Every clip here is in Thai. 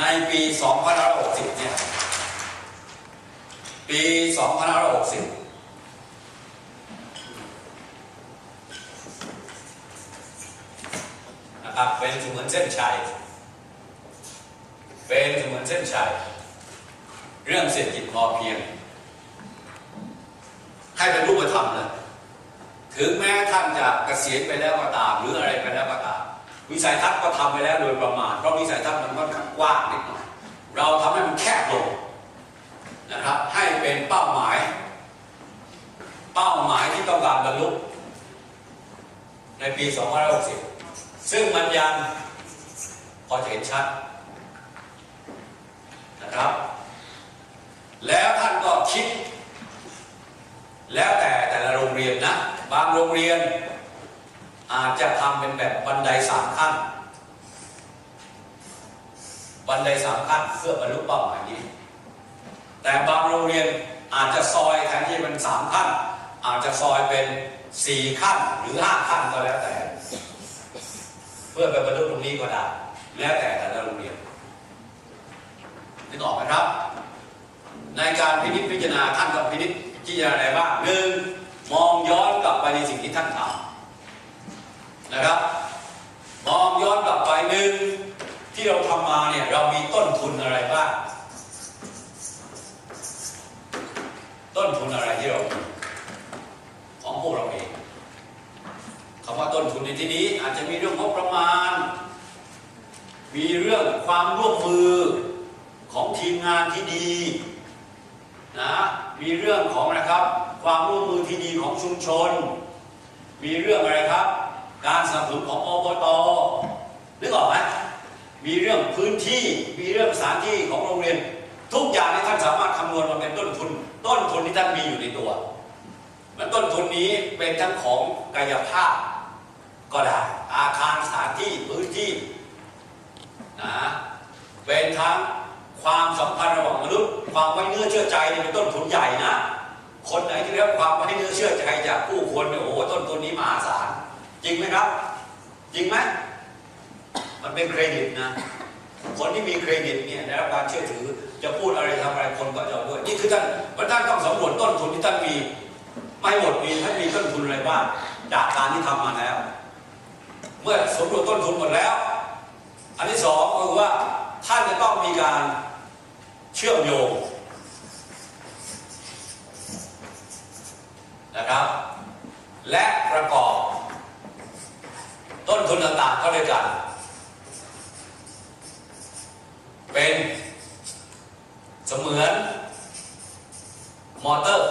ในปี2560 เนี่ย ปี 2560นะครับเป็นเสมือนเส้นชัย เป็นเสมือนเส้นชัย เรื่องเศรษฐกิจพอเพียง ให้เป็นรูปธรรมเลยถึงแม้ท่านจะเกษียณไปแล้วก็ตามหรืออะไรไปแล้วก็ตาม วิสัยทัศน์ก็ทำไปแล้วโดยประมาณเพราะวิสัยทัศน์มันค่อนข้างกว้างนิดหน่อยเราทำให้มันแคบลงนะครับให้เป็นเป้าหมาย เป้าหมายที่ต้องการบรรลุในปี 2560 ซึ่งมันยังพอจะเห็นชัดนะครับ แล้วท่านก็คิด แล้วแต่แต่ละโรงเรียนนะ บางโรงเรียน อาจจะทำเป็นแบบบันไดสามขั้น บันไดสามขั้นเพื่อบรรลุเป้าหมายนี้ แต่บางโรงเรียนอาจจะซอยแทนที่เป็นสามขั้น อาจจะซอยเป็นสี่ขั้นหรือห้าขั้นก็แล้วแต่ เพื่อไปบรรลุตรงนี้ก็ได้แล้วแต่แต่ละโรงเรียนนึกออกไหมครับ ในการพินิจพิจารณาท่านต้องพินิจพิจารณาอะไรบ้างหนึ่งมองย้อนกลับไปในสิ่งที่ท่านทำ นะครับ มองย้อนกลับไปหนึ่งที่เราทำมาเนี่ยเรามีต้นทุนอะไรบ้าง ต้นทุนอะไรที่เราของพวกเราเองคำว่าต้นทุนในที่นี้อาจจะมีเรื่องงบประมาณ มีเรื่องความร่วมมือของทีมงานที่ดีนะมีเรื่องของนะครับ ความร่วมมือที่ดีของชุมชน มีเรื่องอะไรครับ การสนับสนุนของอบตนึกออกไหมมีเรื่องพื้นที่มีเรื่องสถานที่ของโรงเรียน ทุกอย่างที่ท่านสามารถคำนวณมาเป็นต้นทุน ต้นทุนที่ท่านมีอยู่ในตัว มันต้นทุนนี้เป็นทั้งของกายภาพก็ได้ อาคารสถานที่พื้นที่นะเป็นทั้งความสัมพันธ์ระหว่างมนุษย์ความไว้เนื้อเชื่อใจเป็นต้นทุนใหญ่นะคนไหนที่ได้รับความไว้เนื้อเชื่อใจจากผู้คนเนี่ยโอ้โหต้นทุนนี้มหาศาล จริงไหมครับ จริงไหมมันเป็นเครดิตนะ คนที่มีเครดิตเนี่ยได้รับการเชื่อถือจะพูดอะไรทำอะไรคนก็จะด้วย นี่คือท่านว่าท่านต้องสำรวจต้นทุนที่ท่านมีไม่หมดมีท่านมีต้นทุนอะไรบ้างจากการที่ทำมาแล้ว เมื่อสำรวจต้นทุนหมดแล้ว อันที่สองก็คือว่าท่านจะต้องมีการเชื่อมโยง เป็นเสมือนมอเตอร์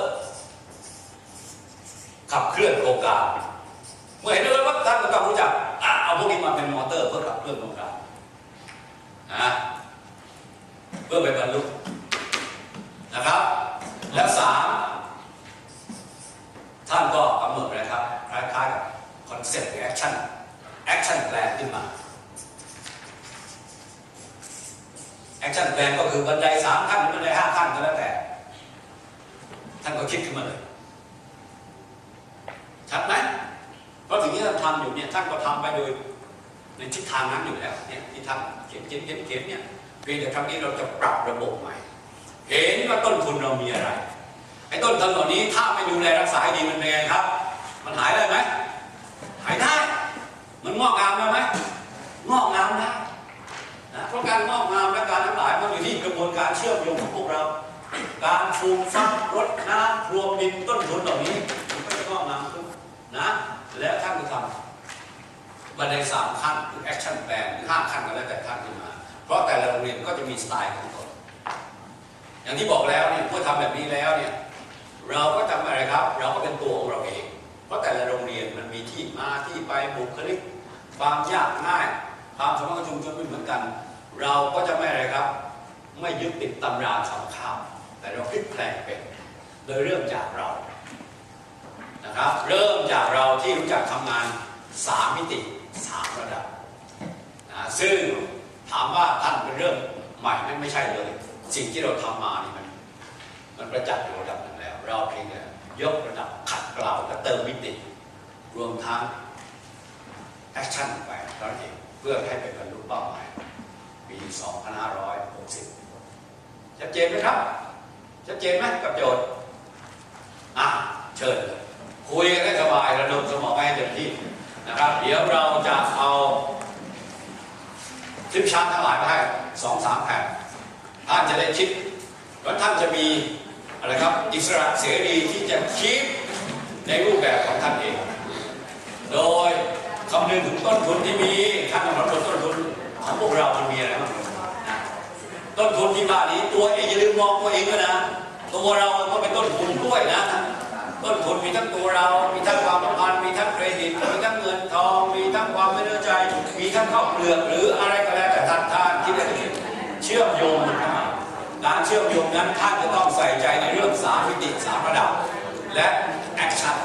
ขับเคลื่อนโครงการเมื่อเห็นแล้วว่าท่านก็ต้องรู้จักอะเอาพวกนี้มาเป็นมอเตอร์เพื่อขับเคลื่อนโครงการนะเพื่อไปบรรลุนะครับ และสามท่านก็กำหนดนะครับคล้ายๆกับคอนเซ็ปต์แอคชั่นแอคชั่นแปลนขึ้นมา ชั่นแปลนก็คือบันไดสามขั้นหรือบันไดห้าขั้นก็แล้วแต่ ท่านก็คิดขึ้นมาเลยชัดไหมเพราะสิ่งที่ท่านทำอยู่เนี่ยท่านก็ทำไปโดยในทิศทางนั้นอยู่แล้วเนี่ยที่ท่านเขียนเขียนเขียนเขียนเนี่ยเพียงแต่ครั้งนี้เราจะปรับระบบใหม่ เห็นว่าต้นทุนเรามีอะไรไอ้ต้นทุนเหล่านี้ถ้าไม่ดูแลรักษาให้ดีมันเป็นไงครับ มันหายได้ไหม ฟูมฟักรดน้ำรวมดินต้นทุนเหล่านี้มันก็จะงอกงามขึ้นนะ แล้วท่านก็ทำบันไดสามขั้นหรือแอคชั่นแปลนหรือห้าขั้นก็แล้วแต่ท่านขึ้นมา เพราะแต่ละโรงเรียนก็จะมีสไตล์ของตนอย่างที่บอกแล้วเนี่ยเมื่อทำแบบนี้แล้วเนี่ยเราก็ทำอะไรครับ เราก็เป็นตัวของเราเอง เพราะแต่ละโรงเรียนมันมีที่มาที่ไปบุคลิก ความยากง่าย ความสมพันธ์กับชุมชนไม่เหมือนกัน เราก็จะไม่อะไรครับ ไม่ยึดติดตำราสอนข้าว แต่เราพลิกแปลงเป็นโดยเริ่มจากเรานะครับเริ่มจากเราที่รู้จักทำงานสามมิติสามระดับนะซึ่งถามว่าท่านเป็นเรื่องใหม่ไม่ไม่ใช่เลย สิ่งที่เราทำมานี่มันมันประจักษ์อยู่ระดับหนึ่งแล้ว เราเพียงแต่ยกระดับขัดเกลาและเติมมิติ รวมทั้งแอคชั่นไปนั้นเองเพื่อให้ไปบรรลุเป้าหมายปี 2560ชัดเจนไหมครับ ชัดเจนไหมกับโจทย์อะเชิญคุยกันให้สบายระดมสมองให้เต็มที่นะครับ เดี๋ยวเราจะเอาคลิปชาร์ตทั้งหลายมาให้สองสามแผ่นท่านจะได้คิดแล้วท่านจะมีอะไรครับอิสระเสรีที่จะคิดในรูปแบบของท่านเอง โดยคำนึงถึงต้นทุนที่มี ตัวเองอย่าลืมมองตัวเองด้วยนะ ตัวเราก็เป็นต้นทุนด้วยนะ ต้นทุนมีทั้งตัวเรา มีทั้งความสัมพันธ์มีทั้งเครดิต มีทั้งเงินทอง มีทั้งความไม่เนื้อใจ มีทั้งข้าวเปลือกหรืออะไรก็แล้วแต่ท่านท่านที่ได้เชื่อมโยงมันเข้ามาการเชื่อมโยงนั้นท่านจะต้องใส่ใจในเรื่องสามมิติสามระดับ และแอคชั่น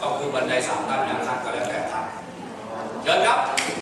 ก็คือบันไดสามขั้นนะท่านก็แล้วแต่ท่านเชิญครับ